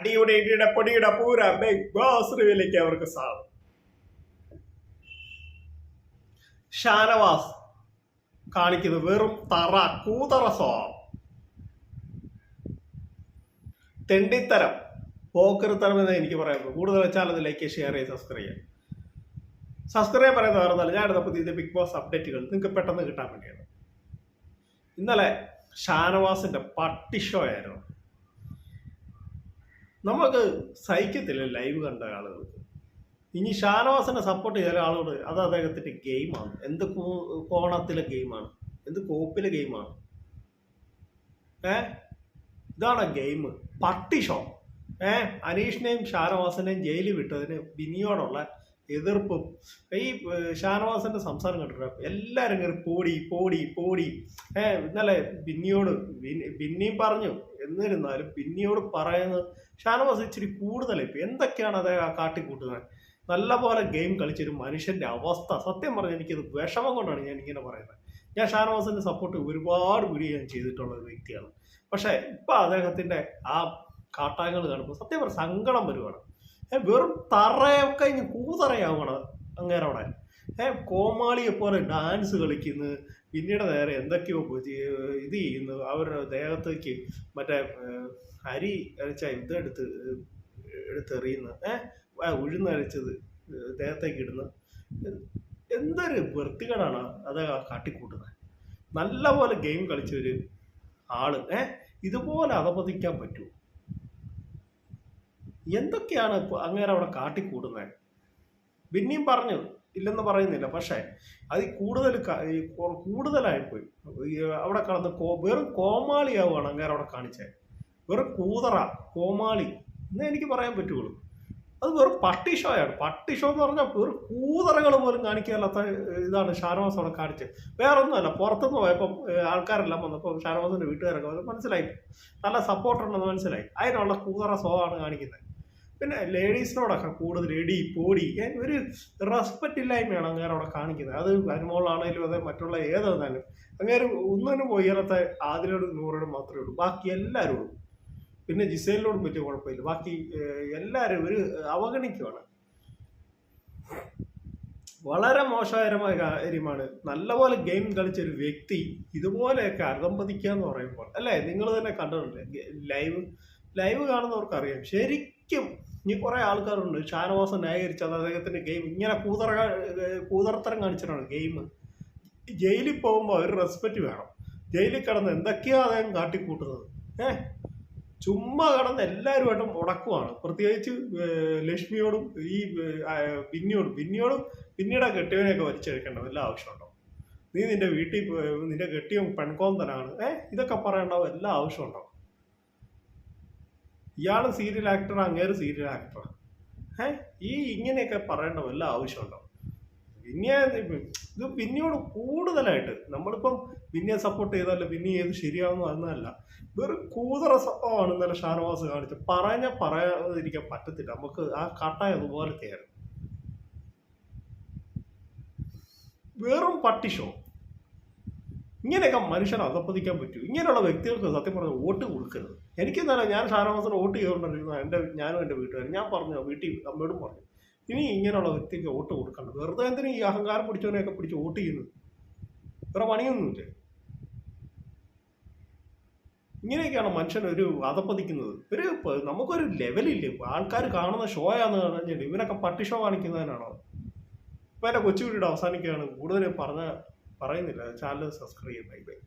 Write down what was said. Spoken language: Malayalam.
അടിയുടെ ഇടിയുടെ പൊടിയുടെ പൂര ബിഗ് ബോസ് റിവിലേക്ക് അവർക്ക് സ്വാഗതം. ഷാനവാസ് കാണിക്കുന്നത് വെറും തറ കൂതറ സ്വഭാവം. തെണ്ടിത്തരം പോക്കരുത്തരം എന്ന് എനിക്ക് പറയുന്നത് കൂടുതൽ വെച്ചാൽ അത് ലൈക്ക് ഷെയർ ചെയ്ത് സബ്സ്ക്രൈബ് ചെയ്യാം. സബ്സ്ക്രൈബ് പറയുന്ന ഒന്നല്ല ഞാൻ എടുത്ത പുതിയ ബിഗ് ബോസ് അപ്ഡേറ്റുകൾ നിങ്ങൾക്ക് പെട്ടെന്ന് കിട്ടാൻ വേണ്ടിയാണ്. ഇന്നലെ ഷാനവാസിന്റെ പട്ടി ഷോ ആയിരുന്നു. നമുക്ക് സഹിക്കത്തില്ല ലൈവ് കണ്ട ആളുകൾക്ക്. ഇനി ഷാനവാസിനെ സപ്പോർട്ട് ചെയ്ത ആളുകൾ അത് അദ്ദേഹത്തിന്റെ ഗെയിമാണ് എന്ത് കോണത്തിലെ ഗെയിമാണ് എന്ത് കോപ്പിലെ ഗെയിമാണ് ഏ? ഇതാണ് ഗെയിം പട്ടി ഷോ ഏ? അനീഷിനെയും ഷാനവാസിനെയും ജയിലിൽ വിട്ടതിന് ബിനിയോടുള്ള എതിർപ്പും. ഈ ഷാനവാസിന്റെ സംസാരം കണ്ടിട്ട് എല്ലാവരും കയറി പോടി പോടി പോടി. ഏ ഇന്നലെ ബിന്നിയോട് ബിന്നി- ബിന്നിയും പറഞ്ഞു. എന്നിരുന്നാലും ബിന്നിയോട് പറയുന്നത് ഷാനവാസ് ഇച്ചിരി കൂടുതലായി. ഇപ്പൊ എന്തൊക്കെയാണ് അദ്ദേഹം ആ കാട്ടിക്കൂട്ടുന്നത്? നല്ല പോലെ ഗെയിം കളിച്ചൊരു മനുഷ്യന്റെ അവസ്ഥ. സത്യം പറഞ്ഞാൽ എനിക്കത് വിഷമം കൊണ്ടാണ് ഞാൻ ഇങ്ങനെ പറയുന്നത്. ഞാൻ ഷാനവാസിന്റെ സപ്പോർട്ട് ഒരുപാട് വീഡിയോ ഞാൻ ചെയ്തിട്ടുള്ള ഒരു വ്യക്തിയാണ്. പക്ഷേ ഇപ്പൊ അദ്ദേഹത്തിന്റെ ആ കാട്ടാങ്ങൾ കാണുമ്പോൾ സത്യം പറഞ്ഞ സങ്കടം വരുവാണ്. വെറും തറയൊക്കെ ഇനി കൂതറയാവണം അങ്ങേരവിടെ ഏ കോമാളിയെ പോലെ ഡാൻസ് കളിക്കുന്നു. പിന്നീട് നേരെ എന്തൊക്കെയോ ഇത് ചെയ്യുന്നു. അവരുടെ ദേഹത്തേക്ക് മറ്റേ ഏഹ്, അരി അരച്ച ഇതെടുത്ത് എടുത്തെറിയുന്നു. ഏഹ് ഉഴുന്നരച്ചത് ദേഹത്തേക്ക് ഇടുന്നു. എന്തൊരു വൃത്തികേടാണ് അത് കാട്ടിക്കൂട്ടുന്നത്. നല്ല പോലെ ഗെയിം കളിച്ചൊരു ആൾ. ഏഹ് ഇതുപോലെ അധപതിക്കാൻ പറ്റൂ എന്തൊക്കെയാണ് അങ്ങേരെ അവിടെ കാട്ടിക്കൂടുന്നത്? പിന്നെയും പറഞ്ഞു ഇല്ലെന്ന് പറയുന്നില്ല. പക്ഷേ അത് കൂടുതൽ കൂടുതലായിപ്പോയി അവിടെ കടന്ന് കോ വെറും കോമാളിയാവുകയാണ് അങ്ങേരെ അവിടെ കാണിച്ചത് വെറും കൂതറ കോമാളി എന്നേ എനിക്ക് പറയാൻ പറ്റുള്ളൂ അത് വെറും പട്ടി ഷോയാണ് പട്ടി ഷോ എന്ന് പറഞ്ഞാൽ വെറും കൂതറകൾ പോലും കാണിക്കാനല്ലാത്ത ഇതാണ് ഷാനവാസ് അവിടെ കാണിച്ചത് വേറെ ഒന്നുമല്ല പുറത്തുനിന്ന് പോയപ്പം ആൾക്കാരെല്ലാം വന്നപ്പോൾ ഷാനവാസിന്റെ വീട്ടുകാരൊക്കെ മനസ്സിലായി. നല്ല സപ്പോർട്ടുണ്ടെന്ന് മനസ്സിലായി. അതിനുള്ള കൂതറ സ്വഭാവമാണ് കാണിക്കുന്നത്. പിന്നെ ലേഡീസിനോടൊക്കെ കൂടുതൽ എടി പോടി ഒരു റെസ്പെക്റ്റ് ഇല്ലായ്മയാണ് അങ്ങേരെ അവിടെ കാണിക്കുന്നത്. അത് അനുമോളാണേലും അതെ മറ്റുള്ള ഏതെന്നാലും. അങ്ങേര് ഒന്നിനും ഉയരത്തെ ആദിലോടും നൂറോടും മാത്രമേ ഉള്ളൂ. ബാക്കി എല്ലാവരോടും പിന്നെ ജിസേലിനോടും പറ്റിയ കുഴപ്പമില്ല. ബാക്കി എല്ലാവരും ഒരു അവഗണിക്കുവാണ്. വളരെ മോശകരമായ കാര്യമാണ്. നല്ലപോലെ ഗെയിം കളിച്ച ഒരു വ്യക്തി ഇതുപോലെയൊക്കെ അർദ്ധംപതിക്കുക എന്ന് പറയുമ്പോൾ അല്ലേ? നിങ്ങൾ തന്നെ കണ്ടിട്ടില്ലേ ലൈവ് ലൈവ് കാണുന്നവർക്ക് അറിയാം ശരിക്കും ഇനി കുറെ ആൾക്കാരുണ്ട്. ഷാനവാസൻ ന്യായീകരിച്ചത് അദ്ദേഹത്തിന്റെ ഗെയിം ഇങ്ങനെ കൂതറ കൂതറത്തരം കാണിച്ചിട്ടാണ് ഗെയിം ജയിലിൽ പോകുമ്പോൾ ഒരു റെസ്പെക്റ്റ് വേണം. ജയിലിൽ കിടന്ന് എന്തൊക്കെയാ അദ്ദേഹം കാട്ടിക്കൂട്ടുന്നത്? ഏഹ് ചുമ്മാ കിടന്ന് എല്ലാവരുമായിട്ടും മുടക്കുവാണ്. പ്രത്യേകിച്ച് ലക്ഷ്മിയോടും ഈ ബിന്നിയോടും. ബിന്നിയോടും പിന്നീട് ആ കെട്ടിയവനെയൊക്കെ വലിച്ചെടുക്കേണ്ട വല്ല ആവശ്യമുണ്ടോ? നീ നിന്റെ വീട്ടിൽ നിന്റെ കെട്ടിയും പെൺകോന്തനാണ്. ഏഹ് ഇതൊക്കെ പറയേണ്ട വല്ല ആവശ്യമുണ്ടോ? ഇയാൾ സീരിയൽ ആക്ടറാണ് അങ്ങേര് സീരിയൽ ആക്ടറാണ് ഏ ഈ ഇങ്ങനെയൊക്കെ പറയേണ്ട വല്ല ആവശ്യമുണ്ടോ? പിന്നെ ഇത് പിന്നെയോട് കൂടുതലായിട്ട് നമ്മളിപ്പം പിന്നെ സപ്പോർട്ട് ചെയ്താലോ പിന്നെ ഏത് ശരിയാവുന്നു എന്നല്ല. വെറും കൂതറ സ്വഭാവമാണ് ഇന്നലെ ഷാനവാസ് കാണിച്ചത്. പറഞ്ഞാൽ പറയാതിരിക്കാൻ പറ്റത്തില്ല. നമുക്ക് ആ കട്ടായ അതുപോലത്തെയായിരുന്നു വെറും പട്ടി ഷോ ഇങ്ങനെയൊക്കെ മനുഷ്യനെ അധപ്പതിക്കാൻ പറ്റൂ. ഇങ്ങനെയുള്ള വ്യക്തികൾക്ക് സത്യം പറഞ്ഞാൽ വോട്ട് കൊടുക്കരുത്. എനിക്ക് തന്നെ ഞാൻ ഷാനവാസിന് വോട്ട് ചെയ്തുകൊണ്ടിരുന്ന എന്റെ ഞാനും എന്റെ വീട്ടുകാരും. ഞാൻ പറഞ്ഞു? വീട്ടിൽ അമ്മയോടും പറഞ്ഞു? ഇനി ഇങ്ങനെയുള്ള വ്യക്തിക്ക് വോട്ട് കൊടുക്കണ്ട. വെറുതെ എന്തിനും ഈ അഹങ്കാരം പിടിച്ചവനെയൊക്കെ പിടിച്ച് വോട്ട് ചെയ്യുന്നു വേറെ പണിയൊന്നുമില്ല? ഇങ്ങനെയൊക്കെയാണ് മനുഷ്യൻ ഒരു അധപ്പതിക്കുന്നത്. ഒരു നമുക്കൊരു ലെവലില്ല? ആൾക്കാർ കാണുന്ന ഷോ ആന്ന് പറഞ്ഞിട്ട് ഇവനൊക്കെ പട്ടി ഷോ കാണിക്കുന്നതിനാണോ ഇപ്പം എന്റെ കൊച്ചുകുട്ടിയുടെ അവസാനിക്കുകയാണ്. കൂടുതൽ പറഞ്ഞ പറയുന്നില്ല. ചാനൽ സബ്സ്ക്രൈബ് ചെയ്യും. Bye bye.